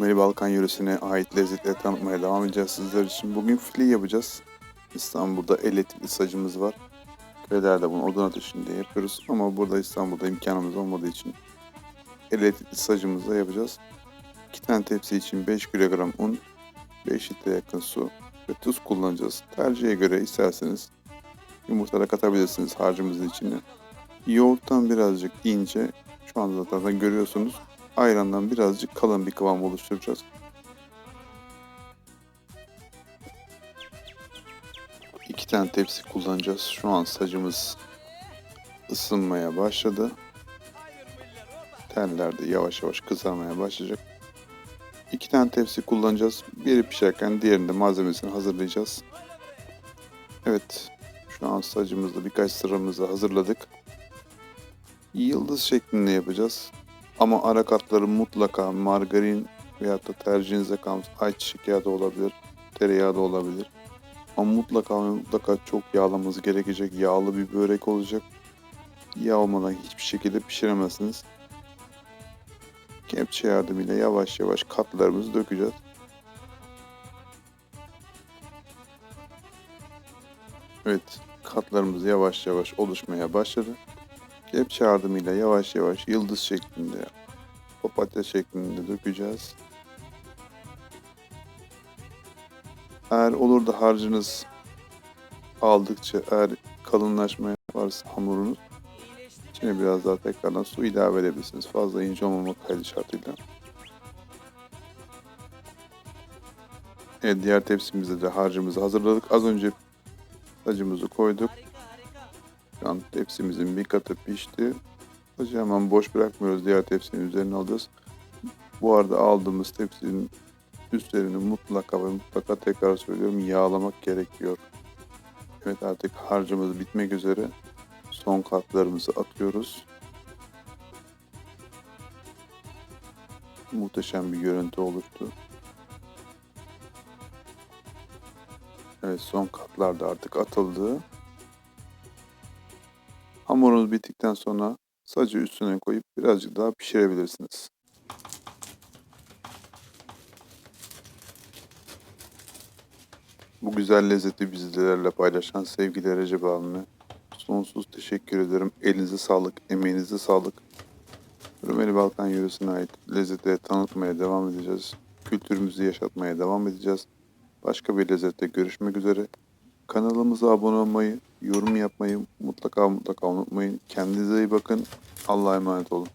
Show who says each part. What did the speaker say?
Speaker 1: Rumeli Balkan yöresine ait lezzetleri tanıtmaya devam edeceğiz sizler için. Bugün fili yapacağız. İstanbul'da elektrikli sacımız var. Köylerde bunu odun ateşinde yapıyoruz. Ama burada İstanbul'da imkanımız olmadığı için elektrikli sacımızla yapacağız. 2 tane tepsi için 5 kilogram un, 5 litre yakın su ve tuz kullanacağız. Tercihe göre isterseniz yumurta da katabilirsiniz harcımızın içine. Yoğurttan birazcık ince, şu anda zaten görüyorsunuz ayrandan birazcık kalın bir kıvam oluşturacağız. İki tane tepsi kullanacağız. Şu an sacımız ısınmaya başladı. Teller de yavaş yavaş kızarmaya başlayacak. İki tane tepsi kullanacağız. Biri pişerken diğerinde malzemesini hazırlayacağız. Evet. Şu an sacımızda birkaç sıramızı hazırladık. Yıldız şeklinde yapacağız. Ama ara katları mutlaka margarin veyahut da tercihinize kalmış ayçiçek yağı da olabilir, tereyağı da olabilir. Ama mutlaka mutlaka çok yağlamanız gerekecek. Yağlı bir börek olacak. Yağ olmadan hiçbir şekilde pişiremezsiniz. Kepçe yardımıyla yavaş yavaş katlarımızı dökeceğiz. Evet, katlarımız yavaş yavaş oluşmaya başladı. Kepçe yardımıyla yavaş yavaş yıldız şeklinde, papatya şeklinde dökeceğiz. Eğer olur da harcınız aldıkça eğer kalınlaşmaya varsa hamurunuz içine biraz daha tekrardan su ilave edebilirsiniz. Fazla ince olmamak kaydı şartıyla. Evet diğer tepsimizde de harcımızı hazırladık. Az önce sacımızı koyduk. Şu an tepsimizin bir katı pişti. Sacı hemen boş bırakmıyoruz. Diğer tepsinin üzerine alıyoruz. Bu arada aldığımız tepsinin üstlerini mutlaka ve mutlaka tekrar söylüyorum yağlamak gerekiyor. Evet artık harcımız bitmek üzere. Son katlarımızı atıyoruz. Muhteşem bir görüntü oluştu. Evet son katlar da artık atıldı. Hamurunuz bittikten sonra sacı üstüne koyup birazcık daha pişirebilirsiniz. Bu güzel lezzeti bizlerle paylaşan sevgili Recep abime sonsuz teşekkür ederim. Elinize sağlık, emeğinize sağlık. Rumeli Balkan yöresine ait lezzetleri tanıtmaya devam edeceğiz. Kültürümüzü yaşatmaya devam edeceğiz. Başka bir lezzette görüşmek üzere. Kanalımıza abone olmayı, yorum yapmayı mutlaka mutlaka unutmayın. Kendinize iyi bakın. Allah'a emanet olun.